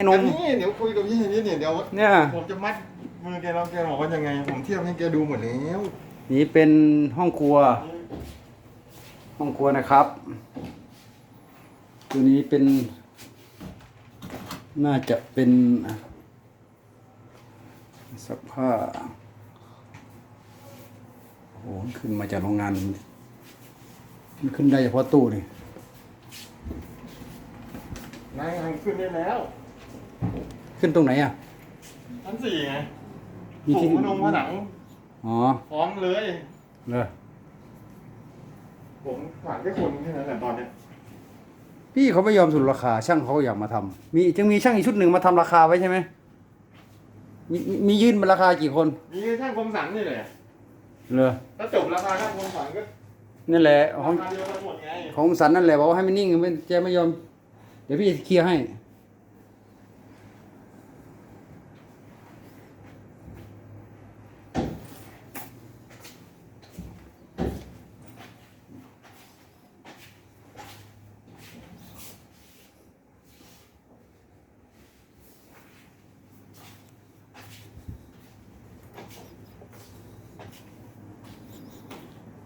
ให้นอัมนนี้เดี๋ยวคุยกับพี่นิดเนี่ยเดี๋ยวเนี่ย ผมจะมัดมือแกแล้วแกบอกว่ายังไง ผมเทียบให้แกดูหมดแล้วนี่เป็นห้องครัว ห้องครัวนะครับ ตัวนี้เป็น น่าจะเป็นซักผ้าโอ้โหขึ้นมาจากโรงงาน มันขึ้นได้เฉพาะตู้นี่ นายทางขึ้นได้แล้ว ขึ้นตรงไหนอะ ชั้นสี่ไงมีผูที่กพนงผนังอ๋อพร้อมเลยเลยผมขาดแค่คนแค่นั้นแหละตอนเนี้ยพี่เขาไม่ยอมสุดราคา ช่างเขาอยากมาทำมีจึงมีช่างอีกชุดหนึ่งมาทำราคาไว้ใช่ไหมมีมีมียื่นเป็นราคากี่คนมีช่างคมสันนี่แหละเลยถ้าจบราคาช่างคมสันก็นั่นแหละขราองคาเดียวกันหมดไงของสันนั่นแหละบอกว่าให้มันนิ่งไม่แกไม่ยอม เดี๋ยวพี่เคลียร์ให้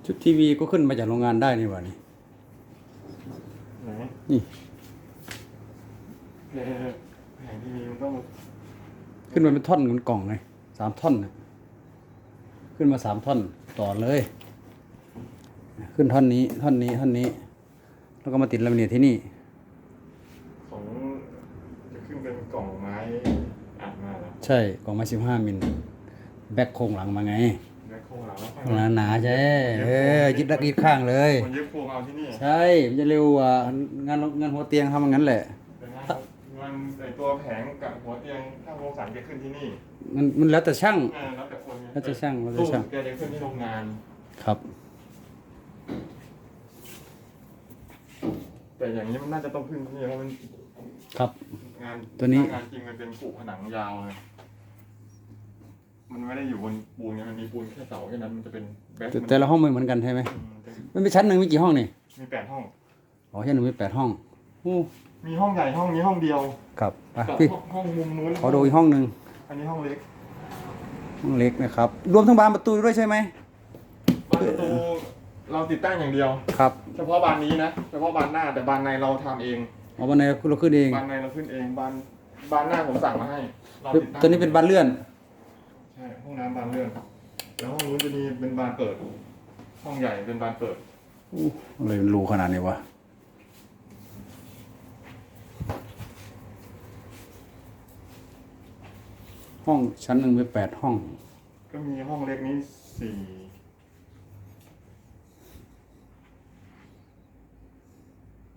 ชุดทีวีก็ขึ้นมาจากโรงงานได้นี่หว่านี่ไหนนี่เออแผงทีวีมันต้องขึ้นมาเป็นท่อนเหมือนกล่องไงสามท่อนนะขึ้นมาสามท่อนต่อเลย ขึ้นท่อนนี้ท่อนนี้ท่อนนี้ แล้วก็มาติดลามิเนตที่นี่ ของจะขึ้นเป็นกล่องไม้อัดมาแล้ว ใช่กล่องไม้สิบห้ามิลแบ็คโครงหลังมาไง แบ็คโคหลังแล้วข้างหลังหนาใช่เออยึดรักยึดข้างเลย มันยึดโครงเอาที่นี่ใช่มันจะเร็วกว่างานงานหัวเตียงทำอย่างนั้นแหละแต่งานมันไอตัวแผงกับหัวเตียงข้างโรงสันแกขึ้นที่นี่มันมันแล้วแต่ช่างอ่าแล้วแต่คนไงแล้วแต่ช่างแล้วแต่ช่างตู้แกจะขึ้นที่โรงงาน ครับ แต่อย่างนี้มันน่าจะต้องขึ้นที่นี่เพราะมันครับ งานตัวนี้ งานจริงมันเป็นปูผนังยาวเลย มันไม่ได้อยู่บนปูนไงมันมีปูนแค่เสาแค่นั้นมันจะเป็นแบ็คแต่แต่ละห้องไม่เหมือนกันใช่ไหมอืมเป็นมันเป็นชั้นหนึ่งมีกี่ห้องนี่มีแปดห้อง อ๋อชั้นหนึ่งมีแปดห้องโอ้มีห้องใหญ่ห้องนี้ห้องเดียวครับไปกับพี่ห้องห้องมุมนู้นขอดูอีกห้องหนึ่งอันนี้ห้องเล็ก ห้องเล็กนะครับ รวมทั้งบานประตูด้วยใช่ไหมบานประตูเราติดตั้งอย่างเดียว ครับ เฉพาะบานนี้นะ เฉพาะบานหน้าแต่บานในเราทำเองอ๋อบันไดเราขึ้นเองบานในเราขึ้นเองบานบานหน้าผมสั่งมาให้เราติดตั้งตัวนี้เป็นบานเลื่อน ใช่ห้องน้ำบานเลื่อน แล้วห้องนู้นจะมีเป็นบานเปิด ห้องใหญ่เป็นบานเปิด อู้อะไรมันรูขนาดนี้วะ ห้องชั้นหนึ่งมีแปดห้อง ก็มีห้องเล็กนี้สี่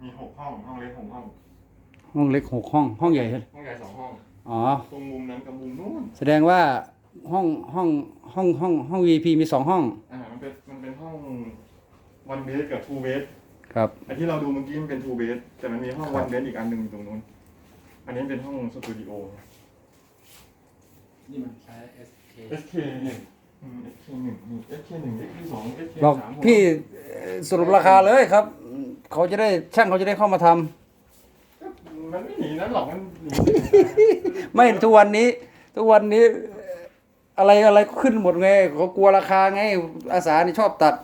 มีหกห้อง ห้องเล็กหกห้อง ห้องเล็กหกห้อง ห้องใหญ่ ห้องใหญ่สองห้อง อ๋อ ตรงมุมนั้นกับมุมนู้น แสดงว่า ห้องห้องห้องห้องห้อง VIP มีสองห้อง อ่ามันเป็นมันเป็นห้องวันเบสกับทูเบสครับ ไอที่เราดูเมื่อกี้มันเป็นทูเบสแต่มันมีห้องครับวันเบสอีกอันหนึ่งอยู่ตรงนู้น อันนี้เป็นห้องสตูดิโอ นี่มันใช้ SK SK หนึ่งอืม SK หนึ่งนี่ SK หนึ่ง SK สอง SK บอกสามพี่เอ่อสรุปราคาเลยครับ เขาจะได้ช่างเขาจะได้เข้ามาทำมันไม่หนีนั้นหรอกมันหนีไม่ทุกวันนี้ ทุกวันนี้เอ่อ อะไรอะไรก็ขึ้นหมดไงเขากลัวราคาไงอาสานี่ชอบตัด